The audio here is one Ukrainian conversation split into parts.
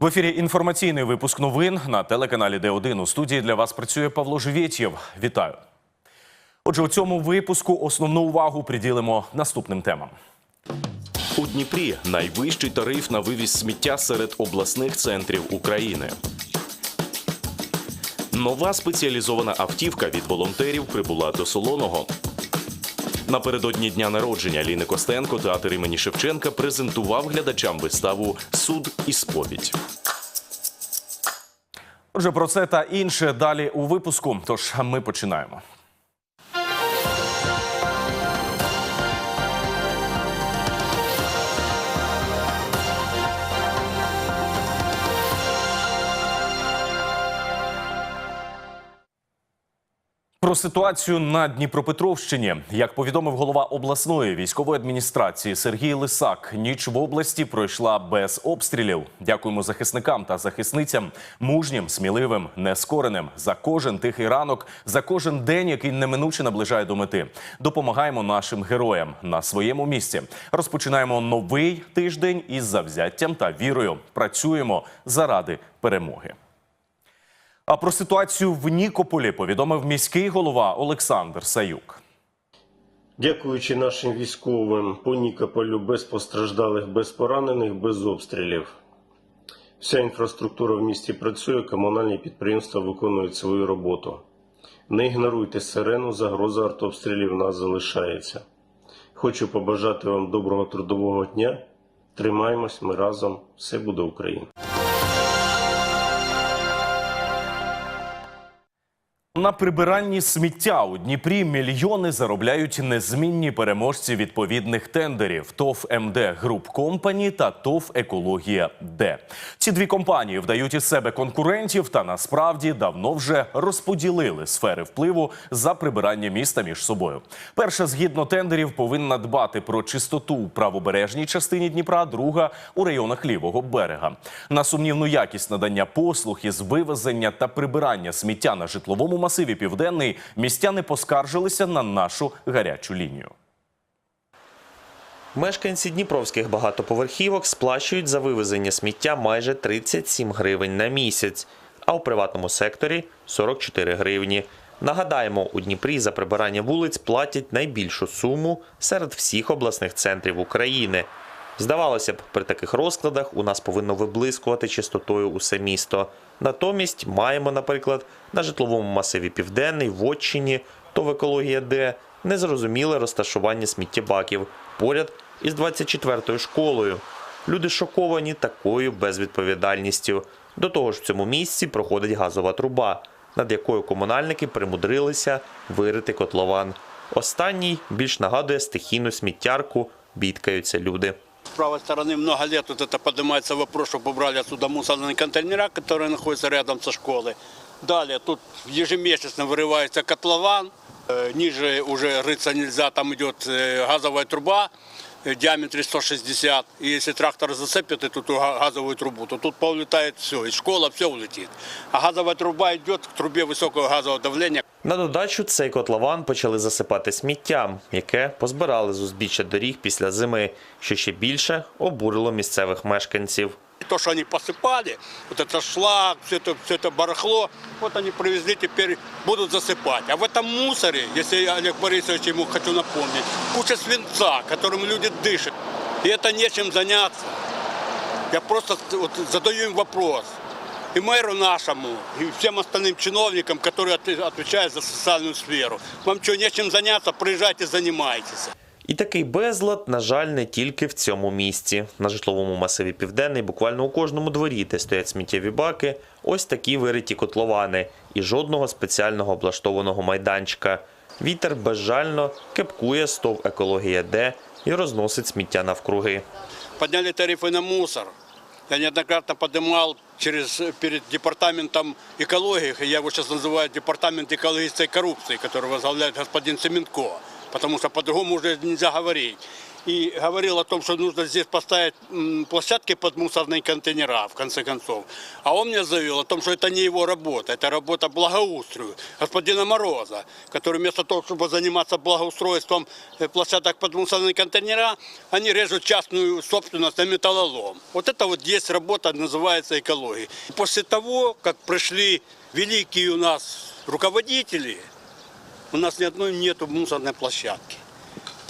В ефірі інформаційний випуск новин на телеканалі Д1. У студії для вас працює Павло Живєтєв. Вітаю. Отже, у цьому випуску основну увагу приділимо наступним темам. У Дніпрі найвищий тариф на вивіз сміття серед обласних центрів України. Нова спеціалізована автівка від волонтерів прибула до Солоного. Напередодні дня народження Ліни Костенко театр імені Шевченка презентував глядачам виставу Суд і сповідь. Отже, про це та інше далі у випуску. Тож ми починаємо. Про ситуацію на Дніпропетровщині, як повідомив голова обласної військової адміністрації Сергій Лисак, ніч в області пройшла без обстрілів. Дякуємо захисникам та захисницям, мужнім, сміливим, нескореним за кожен тихий ранок, за кожен день, який неминуче наближає до мети. Допомагаємо нашим героям на своєму місці. Розпочинаємо новий тиждень із завзяттям та вірою. Працюємо заради перемоги. А про ситуацію в Нікополі повідомив міський голова Олександр Саюк. Дякуючи нашим військовим по Нікополю без постраждалих, без поранених, без обстрілів. Вся інфраструктура в місті працює, комунальні підприємства виконують свою роботу. Не ігноруйте сирену, загроза артобстрілів нас залишається. Хочу побажати вам доброго трудового дня. Тримаємось, ми разом, все буде Україна. На прибиранні сміття у Дніпрі мільйони заробляють незмінні переможці відповідних тендерів ТОВ МД Груп Компані та ТОВ Екологія Д. Ці дві компанії вдають із себе конкурентів та насправді давно вже розподілили сфери впливу за прибирання міста між собою. Перша згідно тендерів повинна дбати про чистоту у правобережній частині Дніпра, друга у районах лівого берега. На сумнівну якість надання послуг із вивезення та прибирання сміття на житловому масиві Південний містяни поскаржилися на нашу гарячу лінію. Мешканці дніпровських багатоповерхівок сплачують за вивезення сміття майже 37 гривень на місяць, а у приватному секторі 44 гривні. Нагадаємо, у Дніпрі за прибирання вулиць платять найбільшу суму серед всіх обласних центрів України. Здавалося б, при таких розкладах у нас повинно виблискувати чистотою усе місто. Натомість маємо, наприклад, на житловому масиві Південний, в Отчині, то в екологія Д незрозуміле розташування сміттєбаків поряд із 24-ю школою. Люди шоковані такою безвідповідальністю. До того ж, в цьому місці проходить газова труба, над якою комунальники примудрилися вирити котлован. Останній більш нагадує стихійну сміттярку, бідкаються люди С правой стороны много лет вот это поднимается вопрос, чтобы убрали отсюда мусорные контейнера, которые находятся рядом со школой. Далее тут ежемесячно вырывается котлован, Э, ниже уже рыться нельзя, там идет э, газовая труба э, в диаметре 160. И если трактор зацепит эту ту га- газовую трубу, то тут поулетает все, и школа, все улетит. А газовая труба идет к трубе высокого газового давления, На додачу цей котлован почали засипати сміттям, яке позбирали з узбіччя доріг після зими, що ще більше обурило місцевих мешканців. И то, что они посыпали, вот это шлак, все это, все это барахло, вот они привезли, теперь будут засыпать. А в этом мусоре, если я Олег Борисович ему хочу напомнить, куча свинца, которым люди дышат. И это нечем заняться. Я просто вот задаю им вопрос. И мэру нашему, и всем остальным чиновникам, которые от- отвечают за социальную сферу. Вам что, нечем заняться, приезжайте, занимайтесь. І такий безлад, на жаль, не тільки в цьому місці. На житловому масиві Південний буквально у кожному дворі, де стоять сміттєві баки, ось такі вириті котловани і жодного спеціального облаштованого майданчика. Вітер безжально кепкує стов екологія Д і розносить сміття навкруги. подняли тарифы на мусор. Я неоднократно поднимал через, перед департаментом экологии, я его сейчас называю департамент экологической коррупции, который возглавляет господин Семенко, потому что по-другому уже нельзя говорить. и говорил о том, что нужно здесь поставить м, площадки под мусорные контейнера, в конце концов. А он мне заявил о том, что это не его работа, это работа благоустрою, господина Мороза, который вместо того, чтобы заниматься благоустройством э, площадок под мусорные контейнера, они режут частную собственность на металлолом. Вот это вот есть работа, называется экология. После того, как пришли великие у нас руководители, у нас ни одной нету мусорной площадки.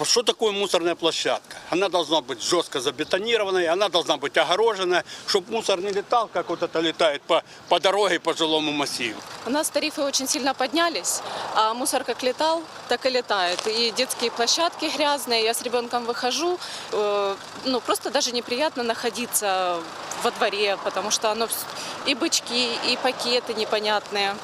Что такое мусорная площадка? Она должна быть жестко забетонированной, она должна быть огороженная, чтобы мусор не летал, как вот это летает по, по дороге, по жилому массиву. У нас тарифы очень сильно поднялись, а мусор как летал, так и летает. И детские площадки грязные, я с ребенком выхожу, э, ну просто даже неприятно находиться во дворе, потому что оно вс- и бычки, и пакеты непонятные.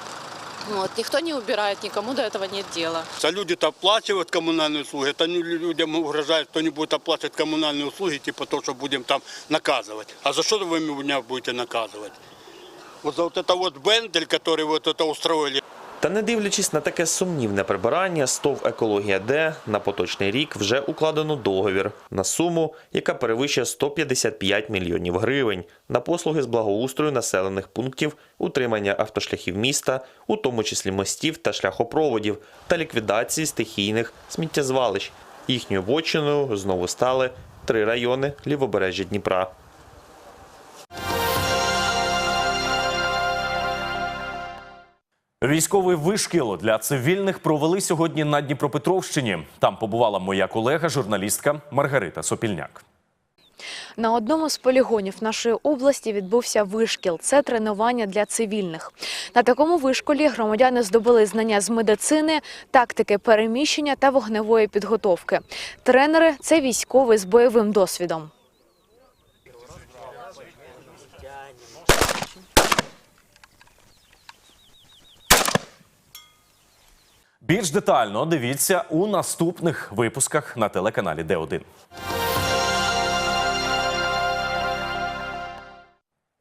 Вот. Никто не убирает, никому до этого нет дела. А люди-то оплачивают коммунальные услуги, это не людям угрожает, кто не будет оплачивать коммунальные услуги, типа то, что будем там наказывать. А за что вы меня будете наказывать? Вот за вот это вот бендель, который вот это устроили, Та не дивлячись на таке сумнівне прибирання, СТОВ «Екологія Д» на поточний рік вже укладено договір на суму, яка перевищує 155 мільйонів гривень на послуги з благоустрою населених пунктів, утримання автошляхів міста, у тому числі мостів та шляхопроводів, та ліквідації стихійних сміттєзвалищ. Їхньою вотчиною знову стали три райони лівобережжя Дніпра. Військовий вишкіл для цивільних провели сьогодні на Дніпропетровщині. Там побувала моя колега, журналістка Маргарита Сопільняк. На одному з полігонів нашої області відбувся вишкіл. Це тренування для цивільних. На такому вишколі громадяни здобули знання з медицини, тактики переміщення та вогневої підготовки. Тренери це військові з бойовим досвідом. Більш детально дивіться у наступних випусках на телеканалі Д1.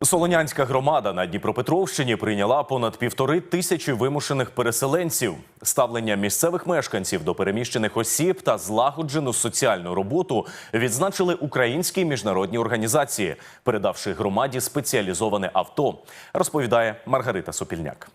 Солонянська громада на Дніпропетровщині прийняла понад півтори тисячі вимушених переселенців. Ставлення місцевих мешканців до переміщених осіб та злагоджену соціальну роботу відзначили українські міжнародні організації, передавши громаді спеціалізоване авто. Розповідає Маргарита Сопільняк.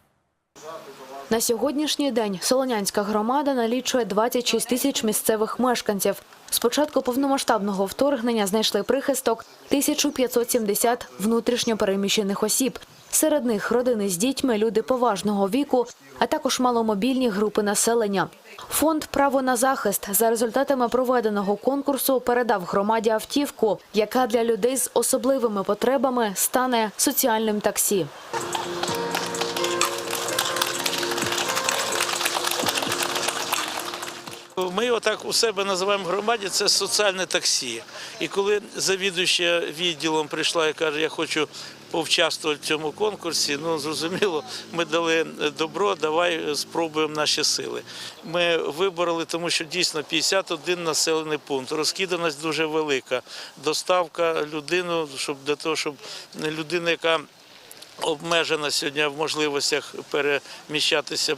На сьогоднішній день Солонянська громада налічує 26 тисяч місцевих мешканців. З початку повномасштабного вторгнення знайшли прихисток 1570 внутрішньо переміщених осіб. Серед них родини з дітьми, люди поважного віку, а також маломобільні групи населення. Фонд Право на захист за результатами проведеного конкурсу передав громаді автівку, яка для людей з особливими потребами стане соціальним таксі. Ми його так у себе називаємо громаді, це соціальне таксі. І коли завідуюча відділом прийшла і каже, я хочу повчаствувати в цьому конкурсі, ну зрозуміло, ми дали добро, давай спробуємо наші сили. Ми вибороли, тому що дійсно 51 населений пункт, розкиданість дуже велика. Доставка людину, щоб для того, щоб людина, яка обмежена сьогодні в можливостях переміщатися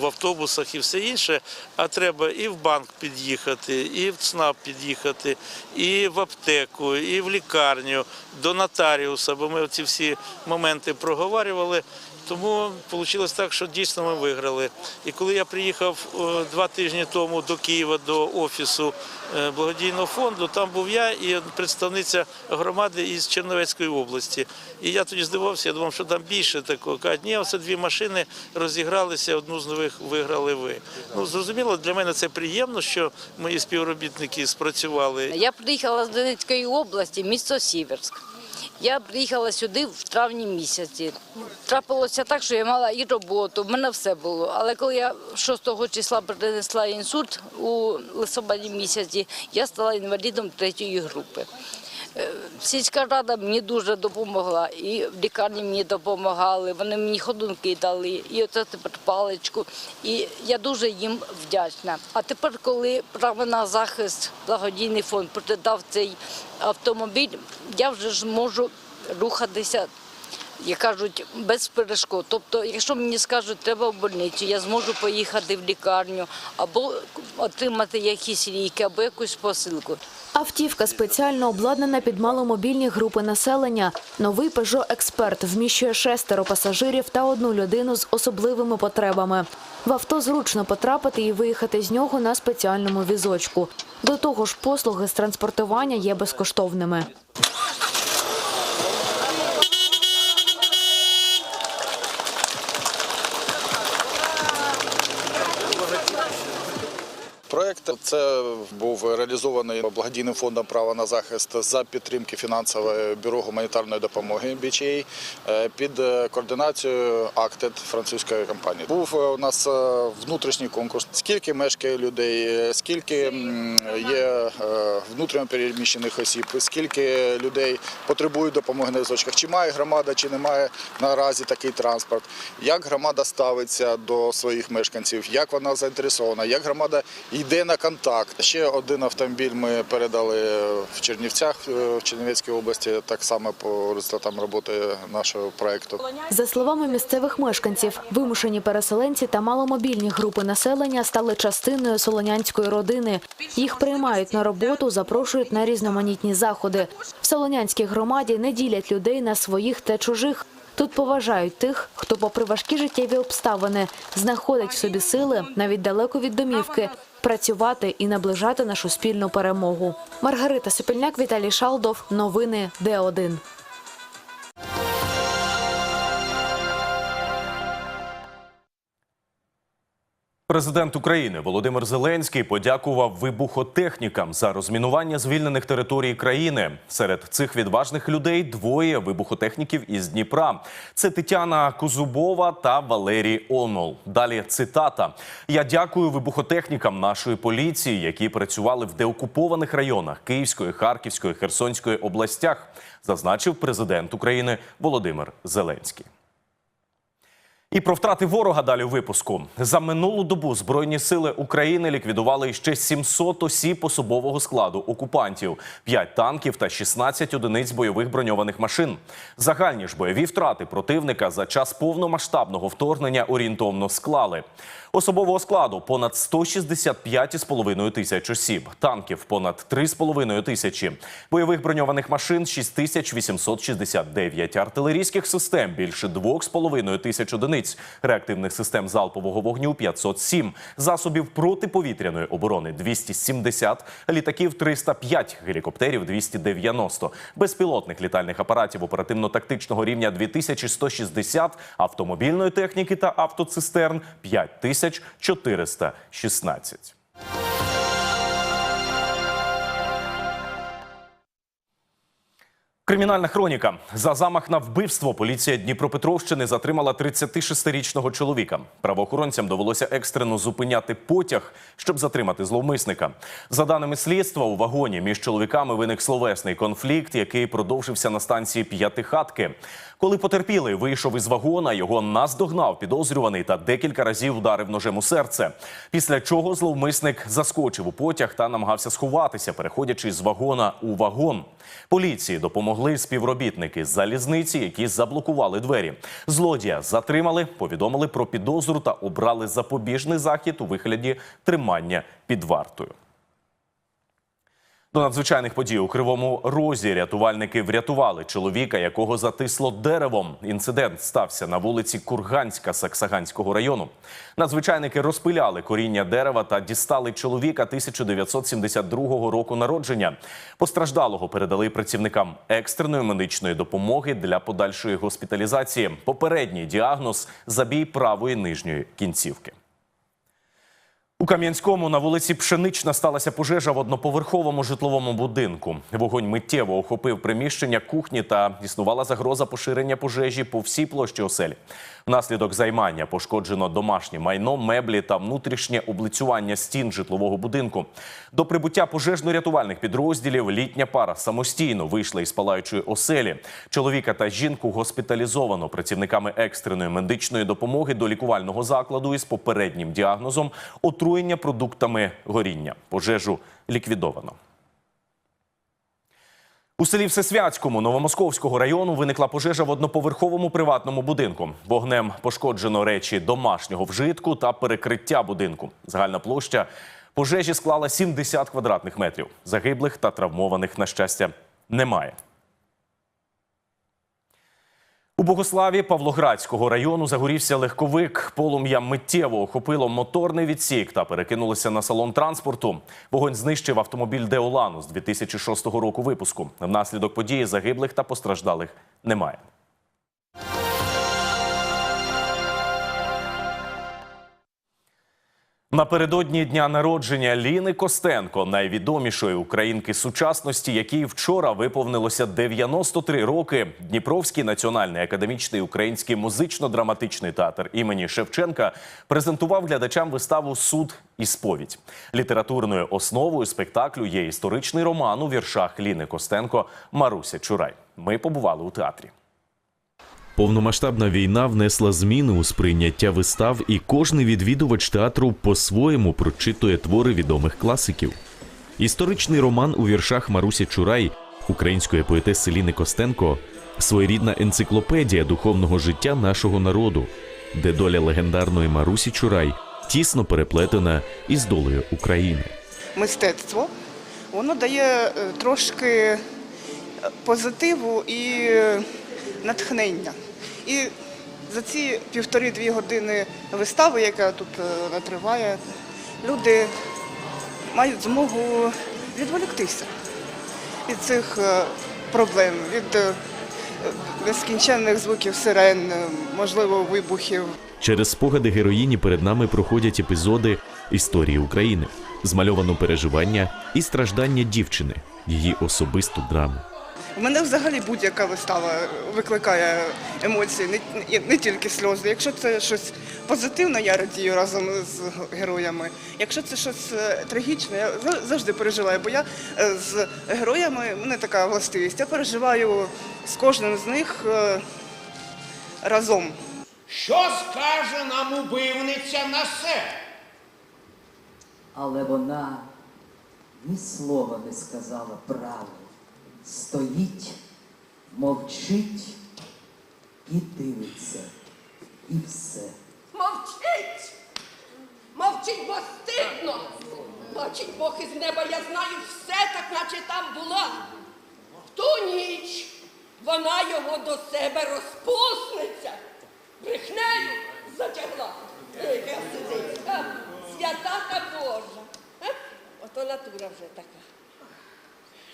в автобусах і все інше, а треба і в банк під'їхати, і в ЦНАП під'їхати, і в аптеку, і в лікарню, до нотаріуса, бо ми ці всі моменти проговорювали. Тому вийшло так, що дійсно ми виграли. І коли я приїхав е, два тижні тому до Києва до офісу е, благодійного фонду, там був я і представниця громади із Черновецької області. І я тоді здивувався, я думав, що там більше такого. Кажуть, ні, оце дві машини розігралися, одну з них виграли ви. Ну зрозуміло, для мене це приємно, що мої співробітники спрацювали. Я приїхала з Донецької області, місто Сіверськ. Я приїхала сюди в травні місяці. Трапилося так, що я мала і роботу, в мене все було. Але коли я 6 числа принесла інсульт у листопаді місяці, я стала інвалідом третьої групи. Е, Сільська рада мені дуже допомогла, і в лікарні мені допомагали. Вони мені ходунки дали, і оце тепер паличку. І я дуже їм вдячна. А тепер, коли право на захист благодійний фонд передав цей автомобіль, я вже ж можу рухатися як кажуть, без перешкод. Тобто, якщо мені скажуть, треба в больницю, я зможу поїхати в лікарню або отримати якісь ліки, або якусь посилку. Автівка спеціально обладнана під маломобільні групи населення. Новий Peugeot Експерт вміщує шестеро пасажирів та одну людину з особливими потребами. В авто зручно потрапити і виїхати з нього на спеціальному візочку. До того ж, послуги з транспортування є безкоштовними. Проект це був реалізований благодійним фондом права на захист за підтримки фінансового бюро гуманітарної допомоги BCA е, під е, координацією Acted французької компанії. Був е, у нас внутрішній конкурс. Скільки мешкає людей, скільки є внутрішньо переміщених осіб, скільки людей потребують допомоги на візочках, чи має громада, чи немає наразі такий транспорт, як громада ставиться до своїх мешканців, як вона заінтересована, як громада йде на контакт. Ще один автомобіль ми передали в Чернівцях е, в Чернівецькій області, так само по результатам роботи нашого проекту. За словами місцевих мешканців, вимушені переселенці та маломобільні групи населення стали частиною солонянської родини. Їх приймають на роботу, запрошують на різноманітні заходи. В солонянській громаді не ділять людей на своїх та чужих. Тут поважають тих, хто, попри важкі життєві обставини, знаходить в собі сили навіть далеко від домівки. Працювати і наближати нашу спільну перемогу. Маргарита Сипільняк, Віталій Шалдов. Новини Д1. Президент України Володимир Зеленський подякував вибухотехнікам за розмінування звільнених територій країни. Серед цих відважних людей двоє вибухотехніків із Дніпра. Це Тетяна Кузубова та Валерій Онол. Далі цитата: Я дякую вибухотехнікам нашої поліції, які працювали в деокупованих районах Київської, Харківської, Херсонської областях, зазначив президент України Володимир Зеленський. І про втрати ворога далі у випуску. За минулу добу Збройні сили України ліквідували ще 700 осіб особового складу окупантів, 5 танків та 16 одиниць бойових броньованих машин. Загальні ж бойові втрати противника за час повномасштабного вторгнення орієнтовно склали. Особового складу понад 165,5 тисяч осіб, танків понад 3,5 тисячі, бойових броньованих машин 6869, артилерійських систем більше 2,5 тисяч одиниць, реактивних систем залпового вогню 507, засобів протиповітряної оборони 270, літаків 305, гелікоптерів 290, безпілотних літальних апаратів оперативно-тактичного рівня 2160, автомобільної техніки та автоцистерн 5416. Кримінальна хроніка за замах на вбивство поліція Дніпропетровщини затримала 36-річного чоловіка. Правоохоронцям довелося екстрено зупиняти потяг, щоб затримати зловмисника. За даними слідства, у вагоні між чоловіками виник словесний конфлікт, який продовжився на станції П'ятихатки. Коли потерпілий вийшов із вагона, його наздогнав підозрюваний та декілька разів вдарив ножем у серце. Після чого зловмисник заскочив у потяг та намагався сховатися, переходячи з вагона у вагон. Поліції допомогли співробітники залізниці, які заблокували двері. Злодія затримали, повідомили про підозру та обрали запобіжний захід у вигляді тримання під вартою. До надзвичайних подій у Кривому Розі рятувальники врятували чоловіка, якого затисло деревом. Інцидент стався на вулиці Курганська Саксаганського району. Надзвичайники розпиляли коріння дерева та дістали чоловіка 1972 року народження. Постраждалого передали працівникам екстреної медичної допомоги для подальшої госпіталізації. Попередній діагноз забій правої нижньої кінцівки. У Кам'янському на вулиці Пшенична сталася пожежа в одноповерховому житловому будинку. Вогонь миттєво охопив приміщення кухні та існувала загроза поширення пожежі по всій площі оселі. Внаслідок займання пошкоджено домашнє майно, меблі та внутрішнє облицювання стін житлового будинку. До прибуття пожежно-рятувальних підрозділів літня пара самостійно вийшла із палаючої оселі. Чоловіка та жінку госпіталізовано працівниками екстреної медичної допомоги до лікувального закладу із попереднім діагнозом отруєння продуктами горіння. Пожежу ліквідовано. У селі Всесвятському Новомосковського району виникла пожежа в одноповерховому приватному будинку. Вогнем пошкоджено речі домашнього вжитку та перекриття будинку. Загальна площа пожежі склала 70 квадратних метрів. Загиблих та травмованих, на щастя, немає. У Богославі Павлоградського району загорівся легковик. Полум'я миттєво охопило моторний відсік та перекинулося на салон транспорту. Вогонь знищив автомобіль Деолану з 2006 року випуску. Внаслідок події загиблих та постраждалих немає. Напередодні дня народження Ліни Костенко, найвідомішої українки сучасності, якій вчора виповнилося 93 роки. Дніпровський національний академічний український музично-драматичний театр імені Шевченка презентував глядачам виставу Суд і сповідь. Літературною основою спектаклю є історичний роман у віршах Ліни Костенко Маруся Чурай. Ми побували у театрі. Повномасштабна війна внесла зміни у сприйняття вистав, і кожний відвідувач театру по-своєму прочитує твори відомих класиків. Історичний роман у віршах Марусі Чурай, української поетеси Ліни Костенко, своєрідна енциклопедія духовного життя нашого народу, де доля легендарної Марусі Чурай тісно переплетена із долею України. мистецтво, воно дає е, трошки позитиву і е, натхнення. І за ці півтори-дві години вистави, яка тут е, триває, люди мають змогу відволіктися від цих е, проблем, від е, нескінченних звуків сирен, можливо, вибухів. Через спогади героїні перед нами проходять епізоди історії України, змальовано переживання і страждання дівчини, її особисту драму. У мене взагалі будь-яка вистава викликає емоції, не, не тільки сльози. Якщо це щось позитивне, я радію разом з героями. Якщо це щось е, трагічне, я завжди переживаю, бо я е, з героями, у мене така властивість, я переживаю з кожним з них е, разом. Що скаже нам убивниця на це? Але вона ні слова не сказала правду. Стоїть, мовчить і дивиться. І все. Мовчить! Мовчить, бо стидно! Бачить Бог із неба, я знаю все, так наче там була. В ту ніч вона його до себе розпусниця, брехнею затягла. Яка сидить, свята та Божа. Ото натура вже така.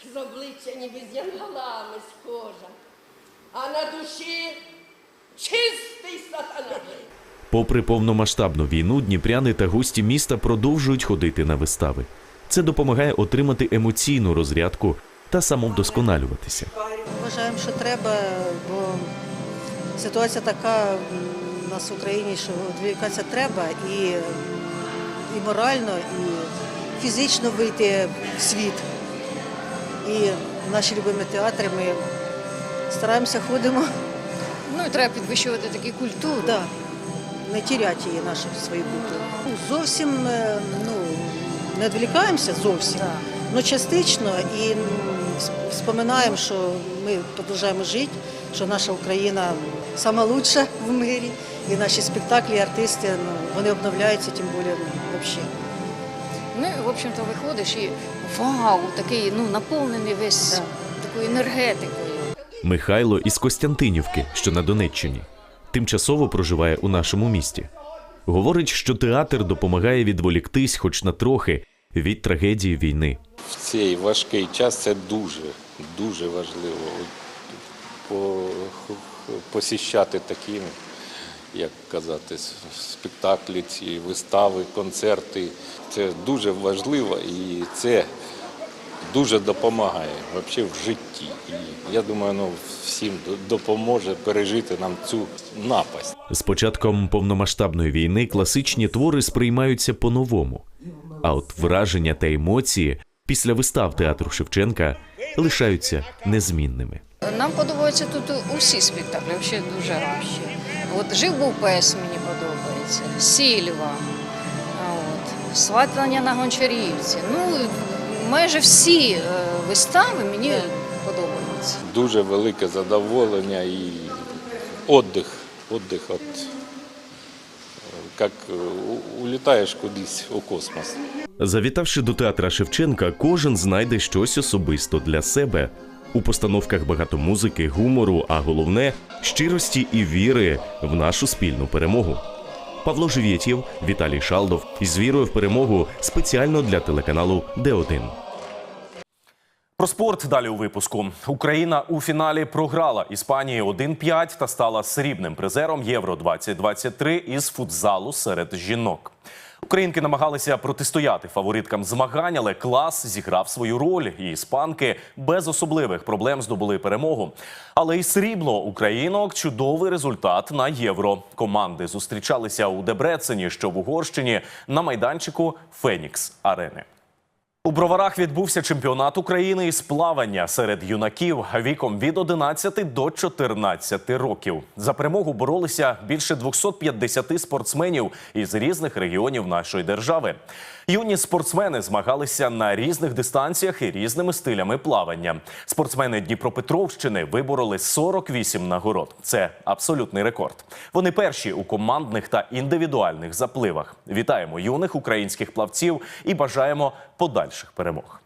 З обличчя ніби з янголами схожа, а на душі чистий сатана. Попри повномасштабну війну, дніпряни та гості міста продовжують ходити на вистави. Це допомагає отримати емоційну розрядку та самовдосконалюватися. Вважаємо, що треба, бо ситуація така у нас в Україні, що відволікатися треба і, і морально, і фізично вийти в світ. І в наші любимі театри ми стараємося ходимо. Ну і треба підвищувати таку культуру. Да, не тіряти її нашу свою культуру. Ну, Зовсім е, ну, не відволікаємося зовсім, але частично і м, споминаємо, що ми продовжуємо жити, що наша Україна лучша в мирі, і наші спектаклі, артисти, ну, вони обновляються, тим більше ну, взагалі. Ну, і, в общем-то, виходиш і вау, такий ну, наповнений весь такою енергетикою. Михайло із Костянтинівки, що на Донеччині, тимчасово проживає у нашому місті. Говорить, що театр допомагає відволіктись, хоч на трохи, від трагедії війни. В цей важкий час це дуже, дуже важливо. Посіщати такі, як казати, спектаклі, ці вистави, концерти. Це дуже важливо і це дуже допомагає взагалі в житті. І я думаю, ну, всім допоможе пережити нам цю напасть. З початком повномасштабної війни класичні твори сприймаються по-новому. А от враження та емоції після вистав театру Шевченка лишаються незмінними. Нам подобаються тут усі спектаклі, взагалі дуже хороші. От жив був пес, мені подобається, Сільва, от, сватання на Гончарівці. Ну, майже всі е, вистави мені подобаються. Дуже велике задоволення і віддих. Віддих от, як улітаєш кудись у космос. Завітавши до театра Шевченка, кожен знайде щось особисто для себе. У постановках багато музики, гумору, а головне щирості і віри в нашу спільну перемогу. Павло Живєтєв, Віталій Шалдов із вірою в перемогу спеціально для телеканалу Д1. Про спорт далі у випуску. Україна у фіналі програла Іспанії 1-5 та стала срібним призером Євро 2023 із футзалу серед жінок. Українки намагалися протистояти фавориткам змагань, але клас зіграв свою роль. І іспанки без особливих проблем здобули перемогу. Але і срібло українок чудовий результат на євро. Команди зустрічалися у Дебрецені, що в Угорщині, на майданчику Фенікс Арени. У броварах відбувся чемпіонат України із плавання серед юнаків віком від 11 до 14 років. За перемогу боролися більше 250 спортсменів із різних регіонів нашої держави. Юні спортсмени змагалися на різних дистанціях і різними стилями плавання. Спортсмени Дніпропетровщини вибороли 48 нагород. Це абсолютний рекорд. Вони перші у командних та індивідуальних запливах. Вітаємо юних українських плавців і бажаємо подальших перемог.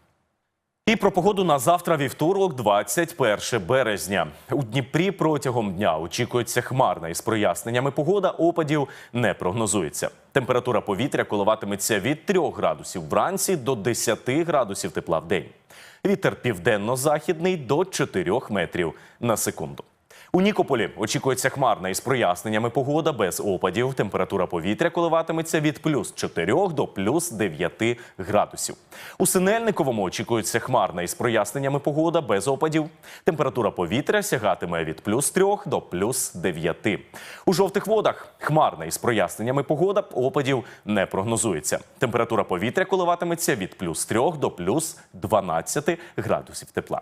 І про погоду на завтра вівторок, 21 березня. У Дніпрі протягом дня очікується хмарна із проясненнями погода. Опадів не прогнозується. Температура повітря коливатиметься від 3 градусів вранці до 10 градусів тепла в день. Вітер південно-західний до 4 метрів на секунду. У Нікополі очікується хмарна із проясненнями погода без опадів. Температура повітря коливатиметься від плюс 4 до плюс 9 градусів. У Синельниковому очікується хмарна із проясненнями погода без опадів. Температура повітря сягатиме від плюс 3 до плюс 9. У жовтих водах хмарна із проясненнями погода опадів не прогнозується. Температура повітря коливатиметься від плюс 3 до плюс 12 градусів тепла.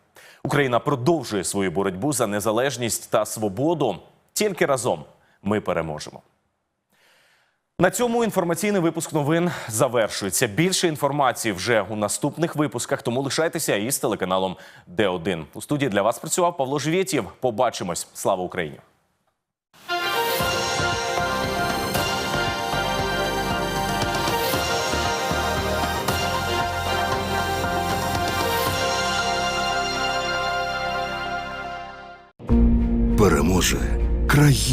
Україна продовжує свою боротьбу за незалежність та свободу. Тільки разом ми переможемо. На цьому інформаційний випуск новин завершується. Більше інформації вже у наступних випусках, тому лишайтеся із телеканалом Д1. У студії для вас працював Павло Живєтєв. Побачимось. Слава Україні! Переможе країна.